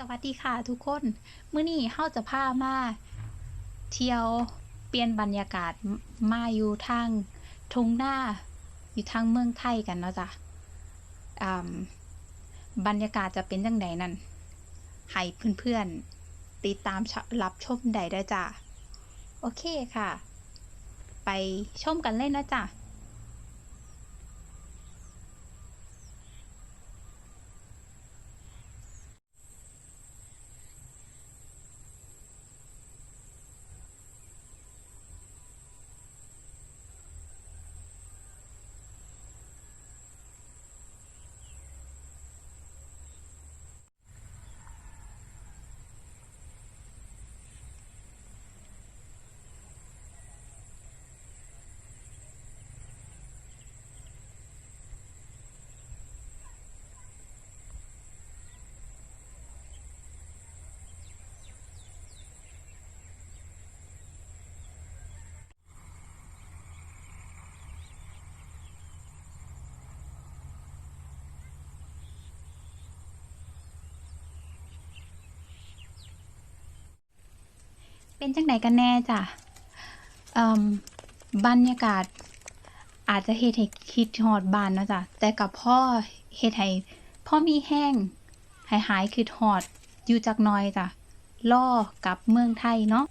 สวัสดีค่ะทุกคน มื้อนี้เฮาจะพามาเที่ยวเปลี่ยนบรรยากาศมาอยู่ทางทุ่งนาอยู่ทางเมืองไทยกันเนาะจ้ะบรรยากาศจะเป็นจังไดนั่นให้เพื่อนๆติดตามรับชมได้เด้จ้ะ โอเคค่ะ ไปชมกันเลยนะจ้ะ เป็นจังไดกันแน่จ้ะบรรยากาศ อาจจะเฮ็ดให้คิดฮอดบ้านนะจ้ะแต่กับพ่อเฮ็ดให้พ่อมีแห้งให้หายคิดหอดอยู่จักน้อยจ้ะล่อกลับเมืองไทยเนาะ